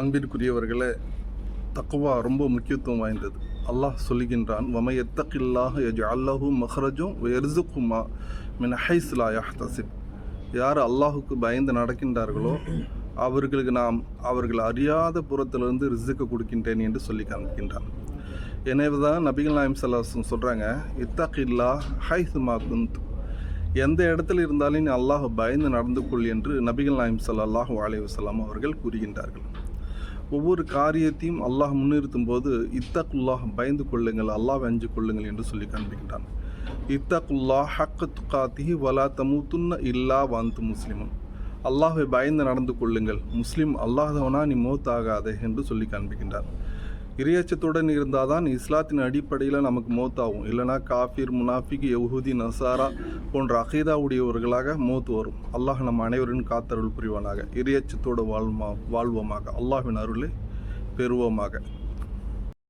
அன்பிற்குரியவர்களே தக்குவா ரொம்ப முக்கியத்துவம் வாய்ந்தது. அல்லாஹ் சொல்லுகின்றான் வம எத்தக்கில்லாக எஜ் அல்லஹு மஹ்ரஜும் எர்சுக்குமா மின் ஹைஸ்லா யாஹ்தசிப். யார் அல்லாஹுக்கு பயந்து நடக்கின்றார்களோ அவர்களுக்கு நாம் அவர்கள் அறியாத புறத்திலிருந்து ரிசுக்கு கொடுக்கின்றேன் என்று சொல்லி காமிக்கின்றான் எனவே தான் நபிகள் நாயம் சல்லாஹம் சொல்கிறாங்க இத்தக்கில்லா ஹைசுமா குந்த் எந்த இடத்துல இருந்தாலும் நீ அல்லாஹ் பயந்து நடந்து கொள் என்று நபிகள் நாயம் ஸல்லல்லாஹு அலைஹி வஸல்லம் அவர்கள் கூறுகின்றார்கள். ஒவ்வொரு காரியத்தையும் அல்லாஹ் முன்னிறுத்தும் போது இத்தகுல்லாஹ் பயந்து கொள்ளுங்கள் அல்லாஹ் அஞ்சு கொள்ளுங்கள் என்று சொல்லி காண்பிக்கின்றான். இத்தகுல்லா ஹக்க துக்காத்திஹி வலா தமுத்துன்ன இல்லா வாந்து முஸ்லிமும் அல்லாஹை பயந்து நடந்து கொள்ளுங்கள் முஸ்லீம் அல்லாதவனா நீ மௌத்தாகாதே என்று சொல்லி காண்பிக்கின்றார் இரையச்சத்துடன் இருந்தால் தான் இஸ்லாத்தின் அடிப்படையில் நமக்கு மௌத்தாகும். இல்லைனா காஃபிர் முனாஃபிக் யஹூதி நசாரா போன்ற அகைதா உடையவர்களாக மௌத் வரும். அல்லாஹ் நம் அனைவரின் காத்தருள் புரிவானாக. இரையச்சத்தோடு வாழ்மா வாழ்வோமாக. அல்லாஹின் அருளை பெறுவோமாக.